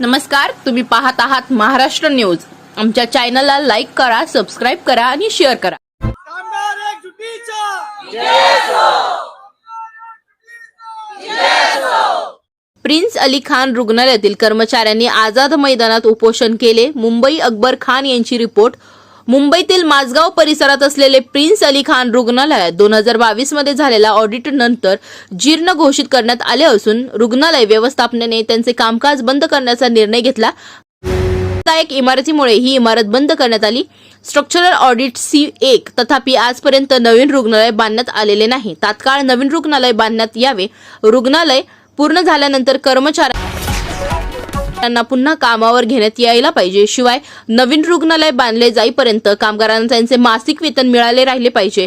नमस्कार तुम्ही पाहत आहात महाराष्ट्र न्यूज. आमच्या चॅनलला लाईक करा सबस्क्राईब करा आणि शेअर करा. प्रिन्स अली खान रुग्णालयातील कर्मचाऱ्यांनी आझाद मैदानात उपोषण केले. मुंबई अकबर खान यांची रिपोर्ट मुंबईतील माझगाव परिसरात असलेले प्रिन्स अली खान रुग्णालयात दोन हजार बावीसमध्ये झालेल्या ऑडिट नंतर जीर्ण घोषित करण्यात आले असून रुग्णालय व्यवस्थापनेने त्यांचे कामकाज बंद करण्याचा निर्णय घेतला. एक इमारतीमुळे ही इमारत बंद करण्यात आली. स्ट्रक्चरल ऑडिट सी एक तथापि आजपर्यंत नवीन रुग्णालय बांधण्यात आलेले नाही. तात्काळ नवीन रुग्णालय बांधण्यात यावे. रुग्णालय पूर्ण झाल्यानंतर त्यांना पुन्हा कामावर घेण्यात यायला पाहिजे. शिवाय नवीन रुग्णालय बांधले जाईपर्यंत कामगारांना त्यांचे मासिक वेतन मिळाले राहिले पाहिजे.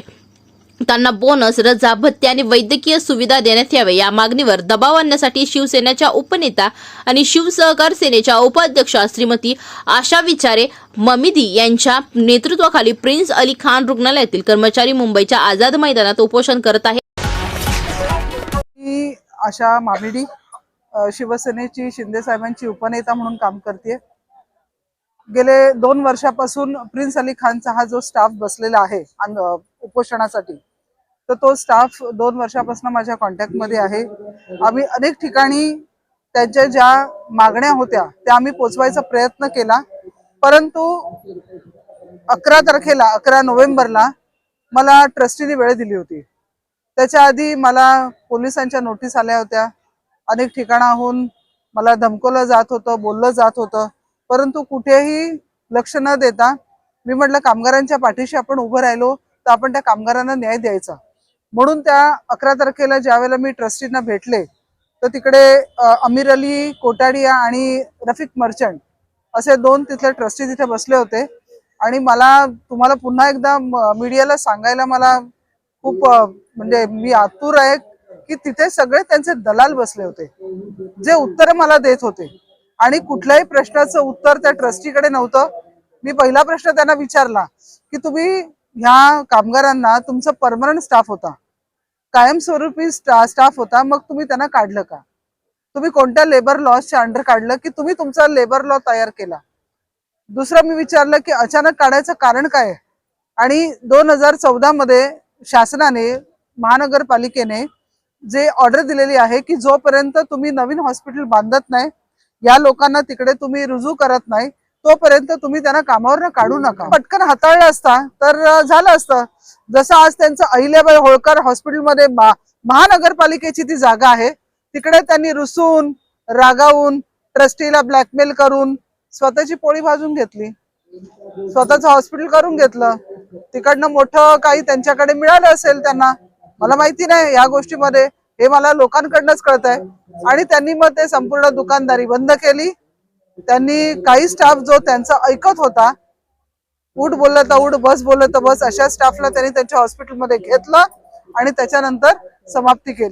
त्यांना बोनस रजा भत्ते आणि वैद्यकीय सुविधा देण्यात यावे. या मागणीवर दबाव आणण्यासाठी शिवसेनेच्या उपनेता आणि शिवसहकार सेनेच्या उपाध्यक्षा श्रीमती आशा विचारे ममिदी यांच्या नेतृत्वाखाली प्रिन्स अली खान रुग्णालयातील कर्मचारी मुंबईच्या आझाद मैदानात उपोषण करत आहेत. आशा मामिडी शिवसेनेची शिंदे साहेबांची उपनेता म्हणून काम करते गेले दोन वर्षापासून प्रिन्स अली खानचा हा जो स्टाफ बसलेला आहे उपोषणासाठी तर तो स्टाफ दोन वर्षापासून माझ्या कॉन्टॅक्टमध्ये आहे. आम्ही अनेक ठिकाणी त्यांच्या ज्या मागण्या होत्या त्या आम्ही पोचवायचा प्रयत्न केला. परंतु अकरा तारखेला अकरा नोव्हेंबरला मला ट्रस्टीने वेळ दिली होती. त्याच्या आधी मला पोलिसांच्या नोटीस आल्या होत्या. अनेक ठिकाणाहून मला धमकवलं जात होतं बोललं जात होतं. परंतु कुठेही लक्ष न देता मी म्हटलं कामगारांच्या पाठीशी आपण उभं राहिलो तर आपण त्या कामगारांना न्याय द्यायचा. म्हणून त्या अकरा तारखेला ज्यावेळेला मी ट्रस्टींना भेटले तर तिकडे अमीर अली कोटाडिया आणि रफिक मर्चंट असे दोन तिथले ट्रस्टी तिथे बसले होते. आणि मला तुम्हाला पुन्हा एकदा मीडियाला सांगायला मला खूप म्हणजे मी आतुर आहे की तिथे सगळे त्यांचे दलाल बसले होते. जे उत्तर मला देत होते. आणि कुठल्याही प्रश्नाचं उत्तर त्या ट्रस्टीकडे नव्हतं. मी पहिला प्रश्न त्यांना विचारला की तुम्ही ह्या कामगारांना तुमचं परमनंट स्टाफ होता. कायमस्वरूपी स्टा स्टाफ होता मग तुम्ही त्यांना काढलं का? तुम्ही कोणत्या लेबर लॉच्या अंडर काढलं की तुम्ही तुमचा लेबर लॉ तयार केला? दुसरं मी विचारलं की अचानक काढायचं कारण काय? आहे? आणि दोन हजार चौदा मध्ये शासनाने महानगरपालिकेने जे ऑर्डर दिलेली आहे की जोपर्यंत तुम्ही नवीन हॉस्पिटल बांधत नाही या लोकांना तिकडे तुम्ही रुजू करत नाही तोपर्यंत तुम्ही त्यांना कामावर काढू नका. पटकन हाताळलं असता तर झालं असतं. जसं आज त्यांचं अहिल्याबाई होळकर हॉस्पिटलमध्ये मा- महानगरपालिकेची ती जागा आहे. तिकडे त्यांनी रुसून रागावून ट्रस्टीला ब्लॅकमेल करून स्वतःची पोळी भाजून घेतली. स्वतःच हॉस्पिटल करून घेतलं. तिकडनं मोठं काही त्यांच्याकडे मिळालं असेल त्यांना मला माहिती नाही या गोष्टीमध्ये. हे मला लोकांकडनंच कळत आहे आणि त्यांनी मग ते संपूर्ण दुकानदारी बंद केली. त्यांनी काही स्टाफ जो त्यांचा ऐकत होता उठ बोललं तर उठ बस बोललं तर बस अशा स्टाफला त्यांनी त्यांच्या हॉस्पिटलमध्ये घेतलं आणि त्याच्यानंतर समाप्ती केली.